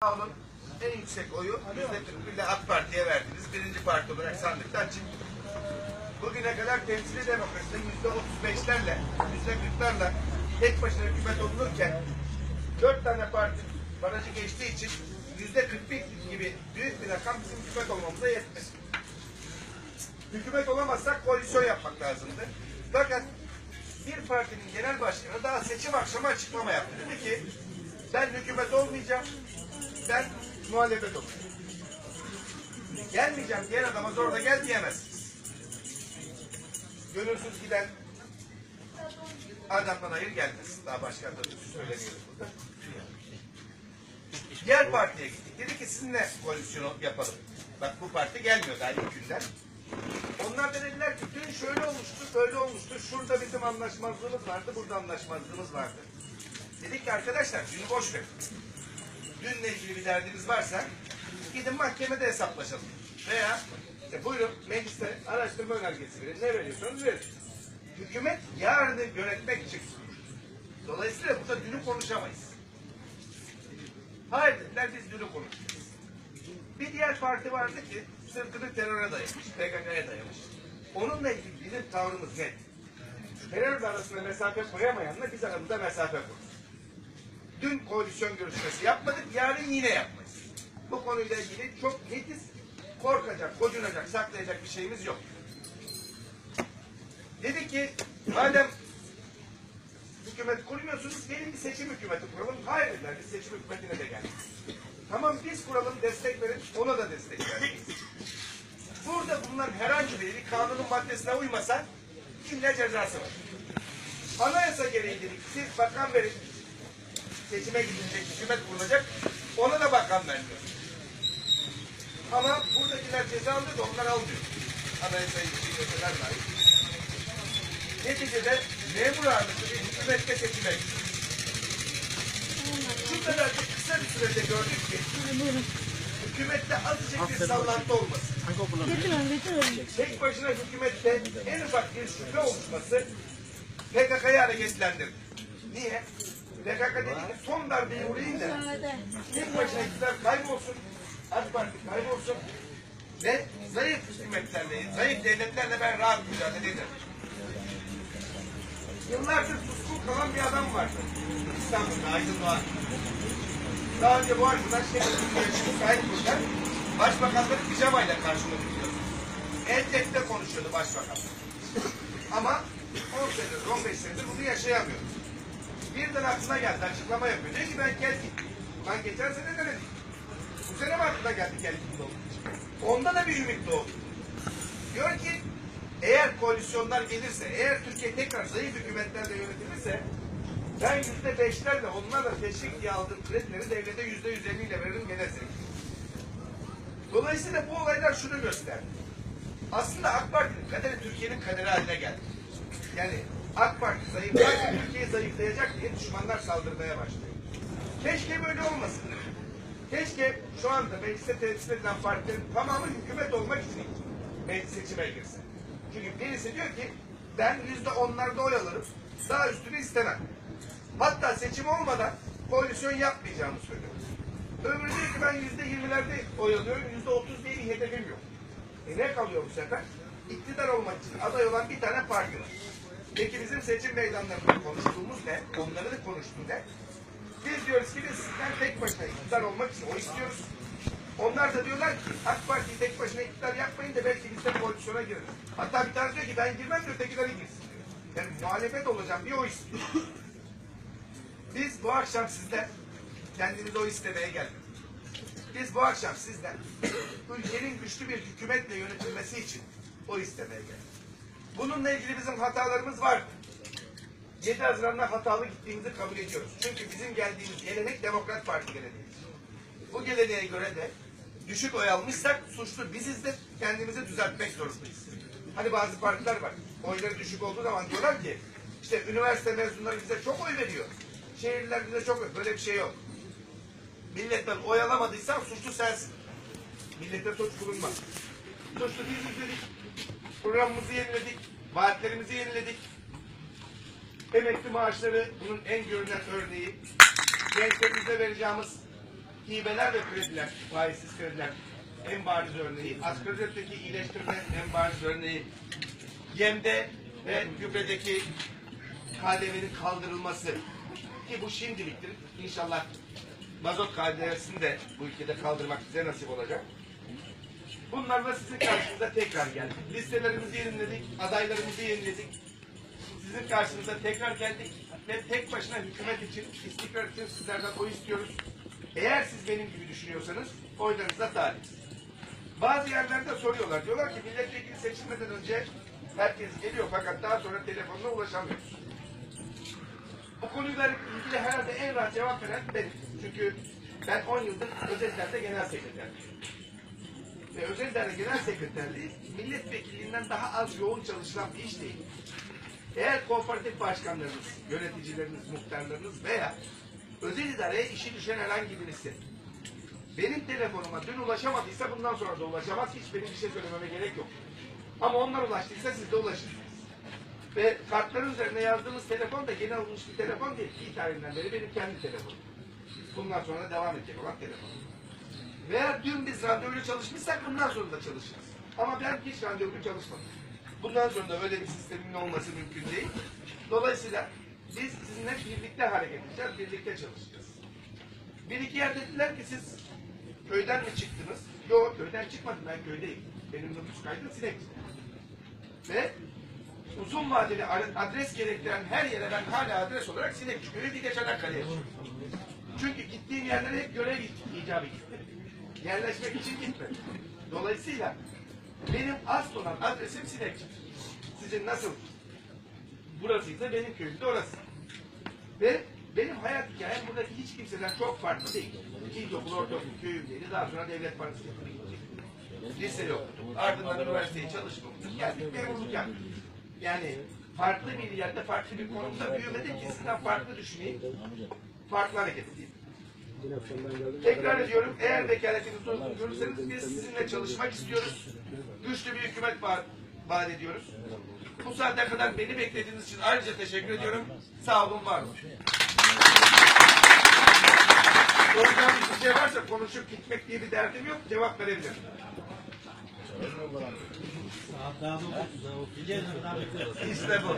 Kanun en yüksek oyu yüzde 41 ile AK Parti'ye verdiniz. Birinci parti olarak sandıktan çıktı. Bugüne kadar temsili demokraside yüzde 35'lerle, yüzde 40'larla tek başına hükümet olunurken dört tane parti barajı geçtiği için yüzde 41 gibi büyük bir rakam bizim hükümet olmamıza yetmez. Hükümet olamazsak koalisyon yapmak lazımdı. Fakat bir partinin genel başkanı daha seçim akşamı açıklama yaptı. Dedi ki ben hükümet olmayacağım, ben muhalefet olacağım. Gelmeyeceğim diğer adama zorla gel diyemezsiniz. Gönülsüz giden adamdan hayır gelmez. Daha başka da söyleniyor burada. Diğer partiye gittik. Dedi ki sizinle koalisyon yapalım. Bak bu parti gelmiyor daha ilk günden. Onlar da dediler ki dün şöyle olmuştu, böyle olmuştu. Şurada bizim anlaşmazlığımız vardı, burada anlaşmazlığımız vardı. Dedik ki arkadaşlar dünü boş verin. Dünle ilgili bir derdiniz varsa gidin mahkemede hesaplaşalım. Veya işte buyurun mecliste araştırma önergesi verin. Ne veriyorsanız verin. Hükümet yarını yönetmek için. Dolayısıyla burada dünü konuşamayız. Hayır dediler biz dünü konuşacağız. Bir diğer parti vardı ki sırtını teröre dayamış, PKK'ya dayamış. Onunla ilgili bizim tavrımız net. Terörle arasında mesafe koyamayanla biz aramızda mesafe koyuyoruz. Dün koalisyon görüşmesi yapmadık, yarın yine yapmayız. Bu konuyla ilgili çok netiz, korkacak, gocunacak, saklayacak bir şeyimiz yok. Dedi ki, madem hükümet kurmuyorsunuz, gelin bir seçim hükümeti kuralım. Hayır dediler, biz seçim hükümetine de geldik. Tamam biz kuralım, destek verin, ona da destek verin. Burada bulunan herhangi biri kanunun maddesine uymasa illa cezası var. Anayasa gereği dedik, siz bakan verin, seçime gidilecek, hükümet kurulacak, ona da bakan vermiyor. Ama buradakiler ceza alıyor da onlar almıyor. Anayasayı çiğneseler dahi. Neticede memur ağırlıklı bir hükümette seçime gidiyor. Şu kadar da kısa bir sürede gördük ki hükümette azıcık bir sallantı olması. Tek başına hükümette en ufak bir şüphe oluşması PKK'yı hareketlendirdi. Niye? PKK dedi ki son darbeyi uğrayın da tek başına iktidar kaybolsun, AK Parti kaybolsun ve zayıf hükümetlerle, zayıf devletlerle ben rahat mücadele ederim. Yıllardır tutkun kalan bir adam vardı. İstanbul'da Aydın Doğan. Daha önce bu arkadaş şehrin sahip burada. Başbakanları pijamayla karşıladı. El cepte konuşuyordu başbakan. Ama 10 senedir, 15 senedir bunu yaşayamıyor. Birden aklına geldi, açıklama yapıyor. Diyor ki ben geldim. Ben geçen sene de dedim. Bu sene mi aklına geldi geldim oldu. Onda da bir ümit doğdu. Diyor ki eğer koalisyonlar gelirse, eğer Türkiye tekrar zayıf hükümetlerle yönetilirse ben yüzde beşlerle onlarla teşvik diye aldığım kredileri devlete yüzde yüz elliyle veririm gene zengin. Dolayısıyla bu olaylar şunu gösterdi. Aslında AK Parti'nin kaderi Türkiye'nin kaderi haline geldi. Yani AK Parti zayıflarsa Türkiye zayıflayacak diye düşmanlar saldırmaya başlıyor. Keşke böyle olmasın. Keşke şu anda mecliste temsil edilen partilerin tamamı hükümet olmak için meclis seçime girsin. Çünkü birisi diyor ki ben yüzde onlarda oy alırım. Daha üstünü istemem. Hatta seçim olmadan koalisyon yapmayacağımı söylüyor. Öbürü diyor ki ben yüzde yirmilerde oy alıyorum. Yüzde otuz diye bir hedefim yok. E ne kalıyor bu sefer? İktidar olmak için aday olan bir tane parti var. Peki bizim seçim meydanlarında konuştuğumuz ne? Onları da konuştuğu ne? Biz diyoruz ki biz sizden tek başına iktidar olmak için oy istiyoruz. Onlar da diyorlar ki AK Parti'yi tek başına iktidar yapmayın da belki biz de koalisyona gireriz. Hatta bir tanesi diyor ki ben girmem de ötekileri girsin diyor. Yani muhalefet olacağım diye oy istiyor. Biz bu akşam sizden kendimize oy istemeye geldik. Biz bu akşam sizden ülkenin güçlü bir hükümetle yönetilmesi için oy istemeye geldik. Bununla ilgili bizim hatalarımız var. 7 Haziran'da hatalı gittiğimizi kabul ediyoruz. Çünkü bizim geldiğimiz gelenek Demokrat Parti geleneği. Bu geleneğe göre de düşük oy almışsak suçlu bizizdir. Kendimizi düzeltmek zorundayız. Hani bazı partiler var. Oyları düşük olduğu zaman diyorlar ki işte üniversite mezunları bize çok oy veriyor. Şehirliler bize çok oy. Böyle bir şey yok. Milletten oy alamadıysan suçlu sensin. Millete suç bulunmaz. Suçlu biziz dedik. Programımızı yeniledik. Vaatlerimizi yeniledik. Emekli maaşları bunun en görünen örneği. Gençlerimize vereceğimiz hibeler ve krediler, faizsiz krediler en bariz örneği. Asgari ücretteki iyileştirme en bariz örneği. Yemde ve gübredeki KDV'nin kaldırılması ki bu şimdiliktir. İnşallah mazot KDV'sini de bu ülkede kaldırmak bize nasip olacak. Bunlarla sizin karşınıza tekrar geldik. Listelerimizi yeniledik, adaylarımızı yeniledik. Sizin karşınıza tekrar geldik ve tek başına hükümet için, istikrar için sizlerden oy istiyoruz. Eğer siz benim gibi düşünüyorsanız oylarınıza talibiz. Bazı yerlerde soruyorlar. Diyorlar ki milletvekili seçilmeden önce herkes geliyor fakat daha sonra telefonla ulaşamıyoruz. Bu konuyla ilgili herhalde en rahat cevap veren benim. Çünkü ben 10 yıldır Özeller'de genel sekreterim. Ve Özeller'de genel sekreterliği milletvekilliğinden daha az yoğun çalışılan bir iş değil. Eğer kooperatif başkanlarınız, yöneticileriniz, muhtarlarınız veya özel idareye işi düşen herhangi birisi benim telefonuma dün ulaşamadıysa bundan sonra da ulaşamaz. Hiç benim bir şey söylememe gerek yok. Ama onlar ulaştıysa siz de ulaşırsınız. Ve kartların üzerine yazdığımız telefon da yeni alınmış bir telefon değil. İlk tarihinden beri benim kendi telefonum. Bundan sonra devam edecek olan telefon. Veya dün biz randevulu çalışmışsak bundan sonra da çalışırız. Ama ben hiç randevulu çalışmadım. Bundan sonra da öyle bir sistemin olması mümkün değil. Dolayısıyla biz sizinle birlikte hareket edeceğiz, birlikte çalışacağız. Bir iki yer dediler ki siz köyden mi çıktınız? Yok köyden çıkmadım ben köydeyim. Benim nüfus kaydım Sinekli. Ve uzun vadeli adres gerektiren her yere ben hala adres olarak Sinekli köyü bir de Çanakkale'ye. Çünkü gittiğim yerlere hep görev icabı gittim. Yerleşmek için gitmedim. Dolayısıyla benim asıl olan adresim Sinekli. Sizin nasıl burasıysa benim köyüm de orası. Ve benim hayat hikayem buradaki hiç kimseden çok farklı değil. İlkokul, ortaokul, köyümdeydi. Daha sonra devlet parası getirdik. Lise okudum. Ardından üniversiteye çalışma okudum. Geldik memurluk yaptık. Yani farklı bir yerde, farklı bir konumda büyümedim ki farklı düşüneyim. Farklı hareket edeyim. Tekrar ediyorum, eğer vekaletinizi uygun görürseniz biz sizinle çalışmak istiyoruz. Güçlü bir hükümet vaat, vaat ediyoruz. Bu saate kadar beni beklediğiniz için ayrıca teşekkür ediyorum. Sağ olun, var olun. Soracağınız bir şey varsa konuşup gitmek diye bir derdim yok, cevap verebilirim. İşte bu.